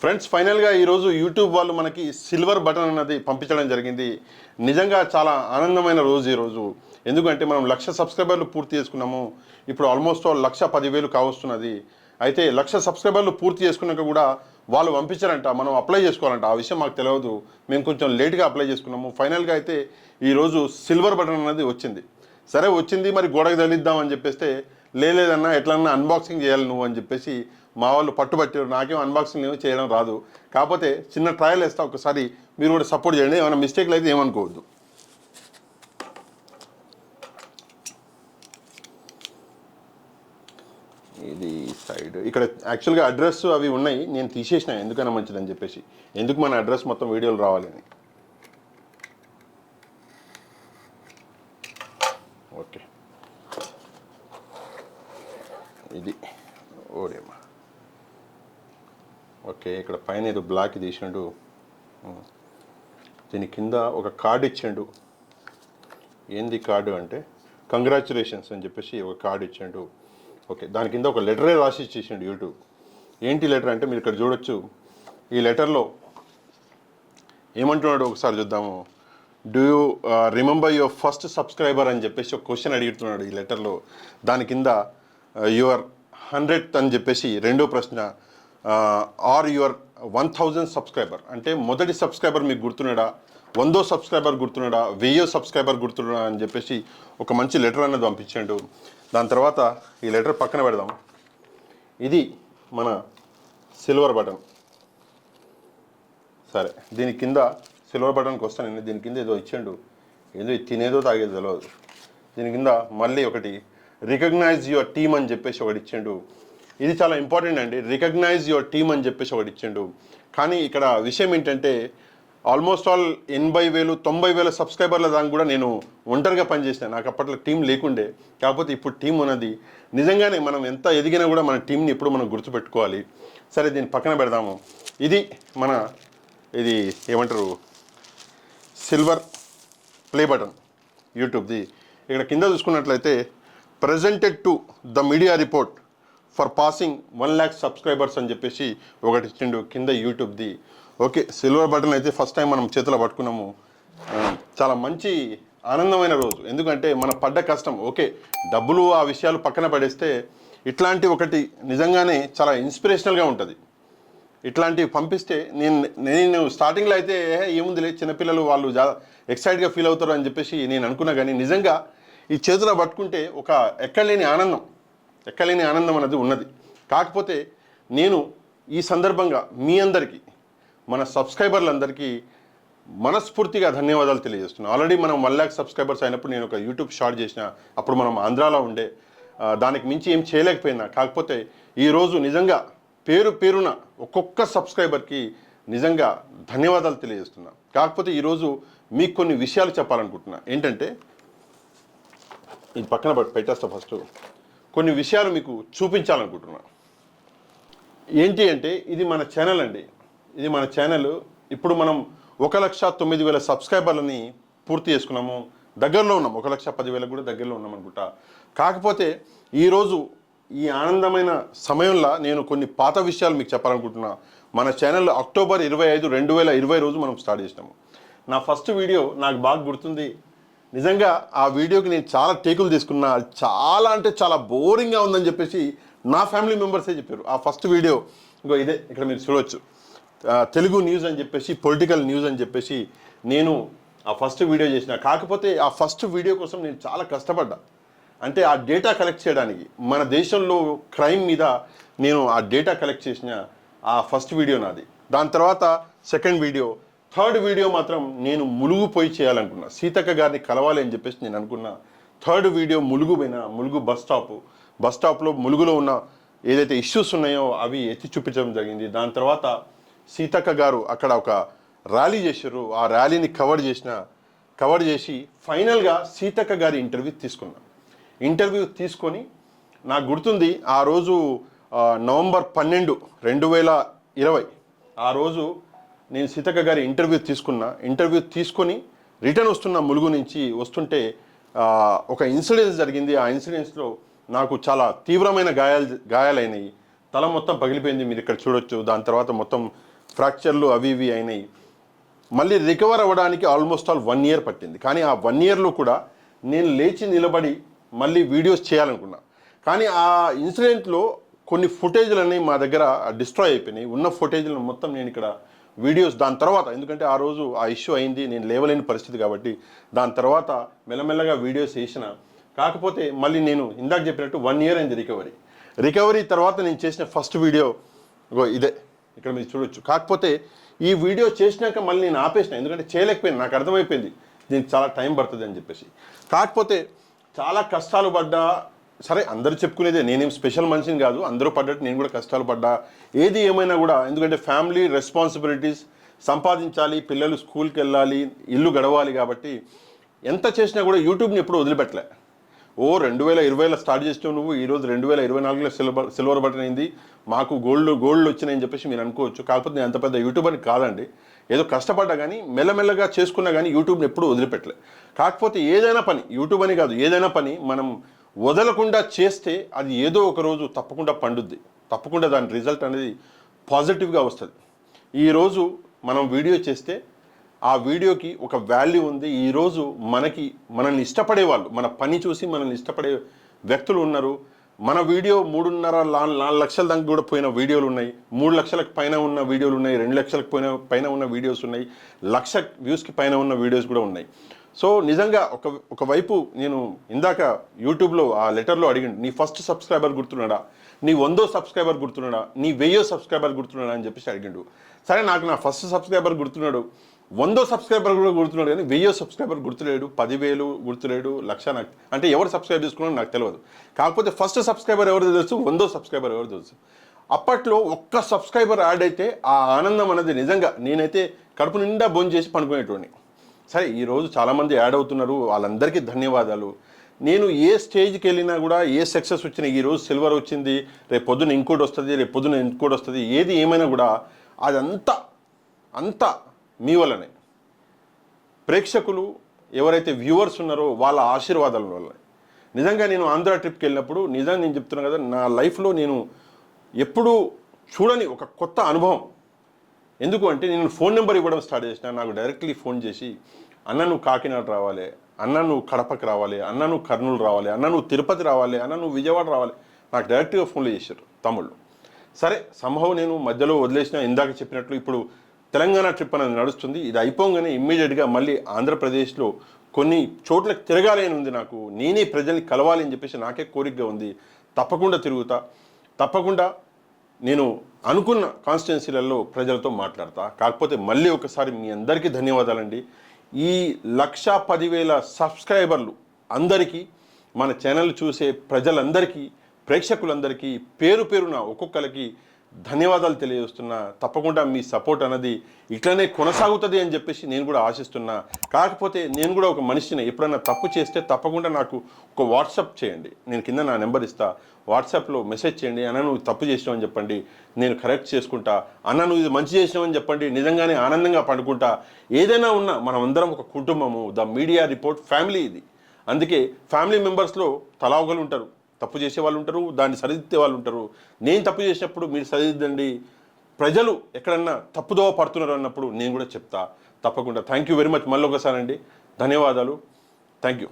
Friends ఫైనల్గా ఈరోజు YouTube వాళ్ళు మనకి సిల్వర్ బటన్ అన్నది పంపించడం జరిగింది. నిజంగా చాలా ఆనందమైన రోజు ఈరోజు. ఎందుకంటే మనం లక్ష సబ్స్క్రైబర్లు పూర్తి చేసుకున్నాము. ఇప్పుడు ఆల్మోస్ట్ లక్ష పదివేలు కావస్తున్నది. అయితే లక్ష సబ్స్క్రైబర్లు పూర్తి చేసుకున్నాక కూడా వాళ్ళు పంపించారంట మనం అప్లై చేసుకోవాలంట. ఆ విషయం మాకు తెలియదు మేము కొంచెం లేట్గా అప్లై చేసుకున్నాము. ఫైనల్గా అయితే ఈరోజు సిల్వర్ బటన్ అనేది వచ్చింది. సరే వచ్చింది మరి గోడకు తగిలిద్దాం అని చెప్పేస్తే లేదన్నా ఎట్లన్నా అన్బాక్సింగ్ చేయాలి నువ్వు అని చెప్పేసి మా వాళ్ళు పట్టుబట్టారు. నాకేం అన్బాక్సింగ్ ఏమి చేయడం రాదు. కాకపోతే చిన్న ట్రయల్ వేస్తా ఒకసారి మీరు కూడా సపోర్ట్ చేయండి. ఏమైనా మిస్టేక్లు అయితే ఏమనుకోవద్దు. ఇది సైడ్ ఇక్కడ యాక్చువల్గా అడ్రస్ అవి ఉన్నాయి. నేను తీసేసిన. ఎందుకైనా మంచిదని చెప్పేసి. ఎందుకు మన అడ్రస్ మొత్తం వీడియోలు రావాలని ఓకే. ఇది. ఓడేమా ఓకే ఇక్కడ పైన ఏదో బ్లాక్ తీసిండు. దీని కింద ఒక కార్డు ఇచ్చిండు. ఏంది కార్డు అంటే? కంగ్రాచులేషన్స్ అని చెప్పేసి ఒక కార్డు ఇచ్చిండు. ఓకే దాని కింద ఒక లెటరే రాసి ఇచ్చేసిండు యూట్యూబ్. ఏంటి లెటర్ అంటే మీరు ఇక్కడ చూడొచ్చు. ఈ లెటర్లో ఏమంటున్నాడు ఒకసారి చూద్దాము. Do you remember your first subscriber అని చెప్పేసి ఒక క్వశ్చన్ అడుగుతున్నాడు ఈ లెటర్లో. దాని కింద uh, యువర్ హండ్రెడ్ అని చెప్పేసి రెండో ప్రశ్న are your one thousand subscriber. అంటే మొదటి సబ్స్క్రైబర్ మీకు గుర్తున్నాడా? వందో సబ్స్క్రైబర్ గుర్తున్నాడా? వెయ్యో సబ్స్క్రైబర్ గుర్తున్నాడా అని చెప్పేసి ఒక మంచి లెటర్ అనేది పంపించాడు. దాని తర్వాత ఈ లెటర్ పక్కన పెడదాం. ఇది మన సిల్వర్ బటన్. సరే దీని కింద సిల్వర్ బటన్కి వస్తాను. నేను దీని కింద ఏదో ఇచ్చాడు. ఏదో తినేదో తాగేదో తెలియదు దీని కింద మళ్ళీ ఒకటి రికగ్నైజ్ యువర్ టీమ్ అని చెప్పేసి ఒకటి ఇచ్చాడు. ఇది చాలా ఇంపార్టెంట్ అండి. రికగ్నైజ్ యువర్ టీమ్ అని చెప్పేసి ఒకటి ఇచ్చిండు. కానీ ఇక్కడ విషయం ఏంటంటే ఆల్మోస్ట్ ఆల్ ఎనభై వేలు తొంభై వేల సబ్స్క్రైబర్ల దానికి కూడా నేను ఒంటరిగా పనిచేసాను నాకు అప్పట్లో టీం లేకుండే. కాకపోతే ఇప్పుడు టీం ఉన్నది. నిజంగానే మనం ఎంత ఎదిగినా కూడా మన టీంని ఎప్పుడు మనం గుర్తుపెట్టుకోవాలి. సరే దీన్ని పక్కన పెడదాము. ఇది మన ఇది ఏమంటారు? సిల్వర్ ప్లే బటన్ యూట్యూబ్ది ఇక్కడ కింద చూసుకున్నట్లయితే presented to the media report for passing one lakh subscribers అని చెప్పేసి ఒకటి ఇచ్చిండు కింద యూట్యూబ్ది. ఓకే సిల్వర్ బటన్ అయితే ఫస్ట్ టైం మనం చేతిలో పట్టుకున్నాము. చాలా మంచి ఆనందమైన రోజు. ఎందుకంటే మన పడ్డ కష్టం ఓకే డబ్బులు ఆ విషయాలు పక్కన పడేస్తే ఇట్లాంటి ఒకటి నిజంగానే చాలా ఇన్స్పిరేషనల్గా ఉంటుంది. ఇట్లాంటివి పంపిస్తే నేను నేను స్టార్టింగ్లో అయితే ఏముందిలే చిన్నపిల్లలు వాళ్ళు జా ఎక్సైట్గా ఫీల్ అవుతారు అని చెప్పేసి నేను అనుకున్నా కానీ నిజంగా ఈ చేతిలో పట్టుకుంటే ఒక ఎక్కడలేని ఆనందం. ఎక్కలేని ఆనందం అనేది ఉన్నది. కాకపోతే నేను ఈ సందర్భంగా మీ అందరికీ మన సబ్స్క్రైబర్లందరికీ మనస్ఫూర్తిగా ధన్యవాదాలు తెలియజేస్తున్నాను ఆల్రెడీ మనం వన్ ల్యాక్ సబ్స్క్రైబర్స్ అయినప్పుడు నేను ఒక యూట్యూబ్ షార్ట్ చేసిన అప్పుడు మనం ఆంధ్రాలో ఉండే దానికి మించి ఏం చేయలేకపోయినా కాకపోతే ఈరోజు నిజంగా పేరు పేరున ఒక్కొక్క సబ్స్క్రైబర్కి నిజంగా ధన్యవాదాలు తెలియజేస్తున్నా. కాకపోతే ఈరోజు మీకు కొన్ని విషయాలు చెప్పాలనుకుంటున్నా. ఏంటంటే ఇది పక్కన పెట్టేస్తా ఫస్ట్ కొన్ని విషయాలు మీకు చూపించాలనుకుంటున్నా ఏంటి అంటే ఇది మన ఛానల్ అండి. ఇది మన ఛానల్ ఇప్పుడు మనం ఒక లక్ష తొమ్మిది వేల సబ్స్క్రైబర్లని పూర్తి చేసుకున్నాము. దగ్గరలో ఉన్నాం. ఒక లక్ష పదివేలకు కూడా దగ్గరలో ఉన్నాం అనుకుంటా. కాకపోతే ఈరోజు ఈ ఆనందమైన సమయంలో నేను కొన్ని పాత విషయాలు మీకు చెప్పాలనుకుంటున్నా. మన ఛానల్ అక్టోబర్ ఇరవై ఐదు రెండు వేల ఇరవై రోజు మనం స్టార్ట్ చేసినాము. నా ఫస్ట్ వీడియో నాకు బాగా గుర్తుంది. నిజంగా ఆ వీడియోకి నేను చాలా టేకులు తీసుకున్నా. చాలా అంటే చాలా బోరింగ్గా ఉందని చెప్పేసి నా ఫ్యామిలీ మెంబర్సే చెప్పారు. ఆ ఫస్ట్ వీడియో ఇంకో ఇదే ఇక్కడ మీరు చూడొచ్చు. తెలుగు న్యూస్ అని చెప్పేసి పొలిటికల్ న్యూస్ అని చెప్పేసి నేను ఆ ఫస్ట్ వీడియో చేసిన. కాకపోతే ఆ ఫస్ట్ వీడియో కోసం నేను చాలా కష్టపడ్డా. అంటే ఆ డేటా కలెక్ట్ చేయడానికి మన దేశంలో క్రైమ్ మీద నేను ఆ డేటా కలెక్ట్ చేసిన ఆ ఫస్ట్ వీడియో నాది. దాని తర్వాత సెకండ్ వీడియో థర్డ్ వీడియో మాత్రం నేను ములుగుపోయి చేయాలనుకున్నా. సీతక్క గారిని కలవాలి అని చెప్పేసి నేను అనుకున్నా. థర్డ్ వీడియో ములుగు పోయిన ములుగు బస్ స్టాప్. బస్ స్టాప్లో ములుగులో ఉన్న ఏదైతే ఇష్యూస్ ఉన్నాయో అవి ఎత్తి చూపించడం జరిగింది. దాని తర్వాత సీతక్క గారు అక్కడ ఒక ర్యాలీ చేశారు. ఆ ర్యాలీని కవర్ చేసిన కవర్ చేసి ఫైనల్గా సీతక్క గారి ఇంటర్వ్యూ తీసుకున్నా. ఇంటర్వ్యూ తీసుకొని నాకు గుర్తుంది ఆ రోజు నవంబర్ పన్నెండు రెండు వేల ఇరవై. ఆ రోజు నేను సీతక్క గారి ఇంటర్వ్యూ తీసుకున్నా ఇంటర్వ్యూ తీసుకొని రిటర్న్ వస్తున్న ములుగు నుంచి వస్తుంటే ఒక ఇన్సిడెన్స్ జరిగింది. ఆ ఇన్సిడెన్స్లో నాకు చాలా తీవ్రమైన గాయాలు గాయాలైనాయి. తల మొత్తం పగిలిపోయింది. మీరు ఇక్కడ చూడొచ్చు. దాని తర్వాత మొత్తం ఫ్రాక్చర్లు అవి ఇవి అయినాయి. మళ్ళీ రికవర్ అవ్వడానికి ఆల్మోస్ట్ ఆల్ వన్ ఇయర్ పట్టింది. కానీ ఆ వన్ ఇయర్లో కూడా నేను లేచి నిలబడి మళ్ళీ వీడియోస్ చేయాలనుకున్నా. కానీ ఆ ఇన్సిడెంట్లో కొన్ని ఫుటేజ్లు అనేవి మా దగ్గర డిస్ట్రాయ్ అయిపోయినాయి. ఉన్న ఫుటేజ్లను మొత్తం నేను ఇక్కడ వీడియోస్ దాని తర్వాత ఎందుకంటే ఆ రోజు ఆ ఇష్యూ అయింది నేను లేవలేని పరిస్థితి కాబట్టి దాని తర్వాత మెల్లమెల్లగా వీడియోస్ వేసిన. కాకపోతే మళ్ళీ నేను ఇందాక చెప్పినట్టు వన్ ఇయర్ అయింది రికవరీ రికవరీ తర్వాత నేను చేసిన ఫస్ట్ వీడియో ఇదే ఇక్కడ మీరు చూడొచ్చు. కాకపోతే ఈ వీడియో చేసినాక మళ్ళీ నేను ఆపేసిన ఎందుకంటే చేయలేకపోయింది నాకు అర్థమైపోయింది. దీనికి చాలా టైం పడుతుంది అని చెప్పేసి. కాకపోతే చాలా కష్టాలు పడ్డా సరే అందరూ చెప్పుకునేదే నేనేం స్పెషల్ మనిషిని కాదు అందరూ పడ్డట్టు నేను కూడా కష్టాలు పడ్డా. ఏది ఏమైనా కూడా ఎందుకంటే ఫ్యామిలీ రెస్పాన్సిబిలిటీస్ సంపాదించాలి పిల్లలు స్కూల్కి వెళ్ళాలి ఇల్లు గడవాలి కాబట్టి ఎంత చేసినా కూడా యూట్యూబ్ని ఎప్పుడు వదిలిపెట్టలే. ఓ రెండు వేల ఇరవైలో స్టార్ట్ చేసావు నువ్వు ఈరోజు రెండు వేల ఇరవై నాలుగులో సిల్వర్ సిల్వర్ బటన్ అయింది. మాకు గోల్డ్ గోల్డ్ వచ్చినాయని చెప్పేసి మీరు అనుకోవచ్చు. కాకపోతే నేను అంత పెద్ద యూట్యూబర్ని కాదండి. ఏదో కష్టపడ్డా కానీ మెల్లమెల్లగా చేసుకున్నా కానీ యూట్యూబ్ని ఎప్పుడు వదిలిపెట్టలే. కాకపోతే ఏదైనా పని యూట్యూబ్ అని కాదు ఏదైనా పని మనం వదలకుండా చేస్తే అది ఏదో ఒక రోజు తప్పకుండా పండుద్ది. తప్పకుండా దాని రిజల్ట్ అనేది పాజిటివ్గా వస్తుంది. ఈరోజు మనం వీడియో చేస్తే ఆ వీడియోకి ఒక వాల్యూ ఉంది. ఈరోజు మనకి మనల్ని ఇష్టపడే వాళ్ళు మన పని చూసి మనల్ని ఇష్టపడే వ్యక్తులు ఉన్నారు. మన వీడియో మూడున్నర నాలుగు లక్షల దాకా కూడా పోయిన వీడియోలు ఉన్నాయి. మూడు లక్షలకు పైన ఉన్న వీడియోలు ఉన్నాయి. రెండు లక్షలకు పోయిన పైన ఉన్న వీడియోస్ ఉన్నాయి. లక్ష వ్యూస్కి పైన ఉన్న వీడియోస్ కూడా ఉన్నాయి. సో నిజంగా ఒక ఒకవైపు నేను ఇందాక యూట్యూబ్లో ఆ లెటర్లో అడిగిండు నీ ఫస్ట్ సబ్స్క్రైబర్ గుర్తున్నాడా? నీ వందో సబ్స్క్రైబర్ గుర్తున్నాడా? నీ వెయ్యో సబ్స్క్రైబర్ గుర్తున్నాడా? అని చెప్పేసి అడిగిండు. సరే నాకు నా ఫస్ట్ సబ్స్క్రైబర్ గుర్తున్నాడు వందో సబ్స్క్రైబర్ కూడా గుర్తున్నాడు కానీ వెయ్యో సబ్స్క్రైబర్ గుర్తులేడు పదివేలు గుర్తులేడు లక్ష నాకు అంటే ఎవరు సబ్స్క్రైబ్ చేసుకున్నాడో నాకు తెలియదు. కాకపోతే ఫస్ట్ సబ్స్క్రైబర్ ఎవరు తెలుసు? వందో సబ్స్క్రైబర్ ఎవరు తెలుసు? అప్పట్లో ఒక్క సబ్స్క్రైబర్ యాడ్ అయితే ఆ ఆనందం అనేది నిజంగా నేనైతే కడుపు నిండా బోన్ చేసి పనుకునేటోడిని సరే ఈరోజు చాలామంది యాడ్ అవుతున్నారు. వాళ్ళందరికీ ధన్యవాదాలు. నేను ఏ స్టేజ్కి వెళ్ళినా కూడా ఏ సక్సెస్ వచ్చినా ఈ రోజు సిల్వర్ వచ్చింది రేపు పొద్దున ఇంకోటి వస్తుంది రేపు పొద్దున ఇంకోటి వస్తుంది ఏది ఏమైనా కూడా అదంతా అంతా మీ వల్లనే. ప్రేక్షకులు ఎవరైతే వ్యూవర్స్ ఉన్నారో వాళ్ళ ఆశీర్వాదాల వల్ల నిజంగా నేను ఆంధ్ర ట్రిప్కి వెళ్ళినప్పుడు నిజంగా నేను చెప్తున్నాను కదా నా లైఫ్లో నేను ఎప్పుడూ చూడని ఒక కొత్త అనుభవం. ఎందుకు అంటే నేను ఫోన్ నెంబర్ ఇవ్వడం స్టార్ట్ చేసిన నాకు డైరెక్ట్లీ ఫోన్ చేసి అన్న నువ్వు కాకినాడ రావాలి అన్న నువ్వు కడపకి రావాలి అన్న నువ్వు కర్నూలు రావాలి అన్న నువ్వు తిరుపతి రావాలి అన్న నువ్వు విజయవాడ రావాలి. నాకు డైరెక్ట్గా ఫోన్లు చేశారు తమ్ముళ్ళు. సరే సంభవం నేను మధ్యలో వదిలేసిన ఇందాక చెప్పినట్లు ఇప్పుడు తెలంగాణ ట్రిప్ అనేది నడుస్తుంది. ఇది అయిపోగానే ఇమ్మీడియట్గా మళ్ళీ ఆంధ్రప్రదేశ్లో కొన్ని చోట్లకు తిరగాలి అని ఉంది నాకు. నేనే ప్రజల్ని కలవాలి అని చెప్పేసి నాకే కోరికగా ఉంది. తప్పకుండా తిరుగుతా. తప్పకుండా నేను అనుకున్న కాన్స్టిట్యున్సీలలో ప్రజలతో మాట్లాడతా. కాకపోతే మళ్ళీ ఒకసారి మీ అందరికీ ధన్యవాదాలండి. ఈ లక్ష పదివేల సబ్స్క్రైబర్లు అందరికీ మన ఛానల్ చూసే ప్రజలందరికీ ప్రేక్షకులందరికీ పేరు పేరున ఒక్కొక్కరికి ధన్యవాదాలు తెలియజేస్తున్నా. తప్పకుండా మీ సపోర్ట్ అన్నది ఇట్లనే కొనసాగుతుంది అని చెప్పేసి నేను కూడా ఆశిస్తున్నా. కాకపోతే నేను కూడా ఒక మనిషిని ఎప్పుడైనా తప్పు చేస్తే తప్పకుండా నాకు ఒక వాట్సాప్ చేయండి. నేను కింద నా నెంబర్ ఇస్తా. వాట్సాప్లో మెసేజ్ చేయండి. అన్న నువ్వు తప్పు చేసినావు అని చెప్పండి. నేను కరెక్ట్ చేసుకుంటా. అన్న నువ్వు ఇది మంచి చేసినావు అని చెప్పండి. నిజంగానే ఆనందంగా పండుకుంటా. ఏదైనా ఉన్నా మనం అందరం ఒక కుటుంబము. ద మీడియా రిపోర్ట్ ఫ్యామిలీ ఇది. అందుకే ఫ్యామిలీ మెంబర్స్లో తలా ఒకరు ఉంటారు. తప్పు చేసే వాళ్ళు ఉంటారు దాన్ని సరిదిద్దే వాళ్ళు ఉంటారు. నేను తప్పు చేసినప్పుడు మీరు సరిదిద్దండి. ప్రజలు ఎక్కడన్నా తప్పుదోవ పడుతున్నారు అన్నప్పుడు నేను కూడా చెప్తా. తప్పకుండా. థ్యాంక్ యూ వెరీ మచ్ మళ్ళీ ఒకసారి అండి. ధన్యవాదాలు. Thank you